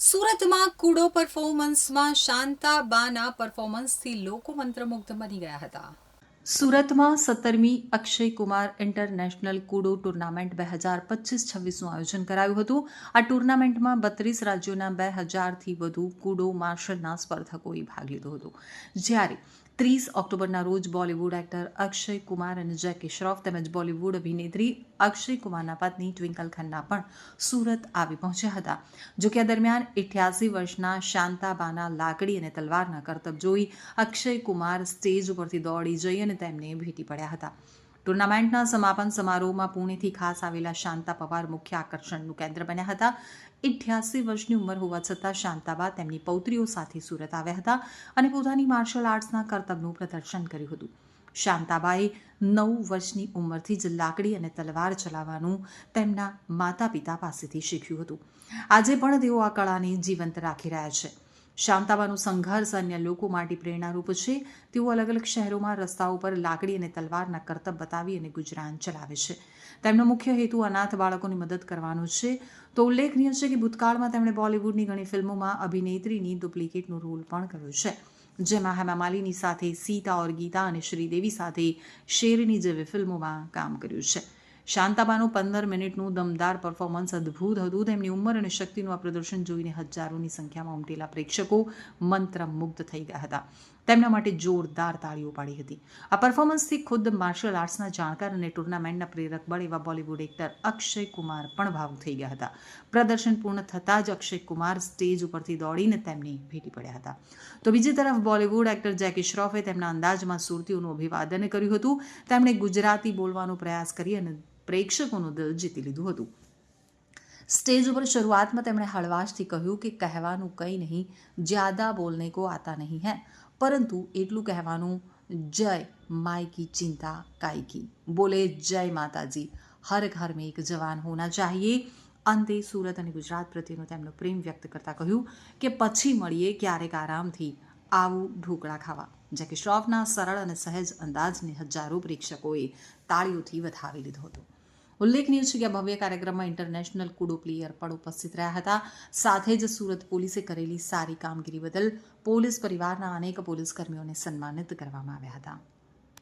સુરતમાં કુડો પરફોર્મન્સમાં શાંતાબાના પરફોર્મન્સથી લોકો મંત્રમુગ્ધ બની ગયા હતા. સુરતમાં સત્તરમી Akshay Kumar international kudo tournament બે હજાર પચીસ છવ્વીસનું આયોજન કરાયું હતું. આ ટુર્નામેન્ટમાં બત્રીસ રાજ્યોના બે હજારથી વધુ કુડો માર્શલના સ્પર્ધકોએ ભાગ લીધો હતો. જ્યારે ત્રીસ ઓક્ટોબરના રોજ બોલિવૂડ એક્ટર અક્ષય કુમાર અને જેકી શ્રોફ તેમજ બોલિવૂડ અભિનેત્રી અક્ષય કુમારના પત્ની ટ્વિંકલ ખન્ના પણ સુરત આવી પહોંચ્યા હતા. જો કે આ દરમિયાન ઇઠ્યાસી વર્ષના શાંતાબાના લાકડી અને તલવારના કરતબ જોઈ અક્ષય કુમાર સ્ટેજ ઉપરથી દોડી જઈ અને તેમને ભેટી પડ્યા હતા. ટુર્નામેન્ટના સમાપન સમારોહમાં પુણેથી ખાસ આવેલા શાંતા પવાર મુખ્ય આકર્ષણનું કેન્દ્ર બન્યા હતા. ઇઠ્યાસી વર્ષની ઉંમર હોવા છતાં શાંતાબા તેમની પૌત્રીઓ સાથે સુરત આવ્યા હતા અને પોતાની માર્શલ આર્ટ્સના કરતબનું પ્રદર્શન કર્યું હતું. શાંતાબાએ નવ વર્ષની ઉંમરથી જ લાકડી અને તલવાર ચલાવવાનું તેમના માતા પિતા પાસેથી શીખ્યું હતું. આજે પણ તેઓ આ કળાને જીવંત રાખી રહ્યા છે. શાંતાબાનું સંઘર્ષ અન્ય લોકો માટે પ્રેરણારૂપ છે. તેઓ અલગ અલગ શહેરોમાં રસ્તાઓ પર લાકડી અને તલવારના કરતબ બતાવી અને ગુજરાન ચલાવે છે. તેમનો મુખ્ય હેતુ અનાથ બાળકોની મદદ કરવાનો છે. તો ઉલ્લેખનીય છે કે ભૂતકાળમાં તેમણે બોલિવૂડની ઘણી ફિલ્મોમાં અભિનેત્રીની ડુપ્લિકેટનો રોલ પણ કર્યો છે. જેમાં હેમા માલિની સાથે સીતા ઓર ગીતા અને શ્રીદેવી સાથે શેરની જેવી ફિલ્મોમાં કામ કર્યું છે. શાંતાબાનું પંદર મિનિટનું દમદાર પરફોર્મન્સ અદ્ભુત હતું. તેમની ઉંમર અને શક્તિનું આ પ્રદર્શન જોઈને હજારોની સંખ્યામાં ઉમટેલા પ્રેક્ષકો મંત્રમુગ્ધ થઈ ગયા હતા. તેમના માટે જોરદાર તાળીઓ પાડી હતી. આ પરફોર્મન્સથી ખુદ માર્શલ આર્ટ્સના જાણકાર અને ટુર્નામેન્ટના પ્રેરક બળ એવા બોલિવૂડ એક્ટર અક્ષય કુમાર પણ ભાવુક થઈ ગયા હતા. પ્રદર્શન પૂર્ણ થતાં જ અક્ષય કુમાર સ્ટેજ ઉપરથી દોડીને તેમને ભેટી પડ્યા હતા. તો બીજી તરફ બોલિવૂડ એક્ટર જેકી શ્રોફે તેમના અંદાજમાં સુરતીઓનું અભિવાદન કર્યું હતું. તેમણે ગુજરાતી બોલવાનો પ્રયાસ કરી અને પ્રેક્ષકોનું દિલ જીતી લીધું હતું. સ્ટેજ ઉપર શરૂઆતમાં તેમણે હળવાશથી કહ્યું કે કહેવાનું કંઈ નહીં, જ્યાદા બોલને કો આતા નહીં હે. પરંતુ એટલું કહેવાનું, જય માય કી ચિંતા કાય કી? બોલે જય માતાજી. હર ઘર મેં એક જવાન હોના ચાહીએ. અંતે સુરત અને ગુજરાત પ્રત્યેનો તેમનો પ્રેમ વ્યક્ત કરતા કહ્યું કે પછી મળીએ ક્યારેક આરામથી આવું ઢોકળા ખાવા, જે કે શ્રોફના સરળ અને સહેજ અંદાજને હજારો પ્રેક્ષકોએ તાળીઓથી વધાવી લીધો હતો. ઉલ્લેખનીય છે કે ભવ્ય કાર્યક્રમમાં ઇન્ટરનેશનલ કુડો પ્લેયર પણ ઉપસ્થિત રહ્યા હતા. સાથે જ સુરત પોલીસે કરેલી સારી કામગીરી બદલ પોલીસ પરિવારના અનેક પોલીસ કર્મીઓને સન્માનિત કરવામાં આવ્યા હતા.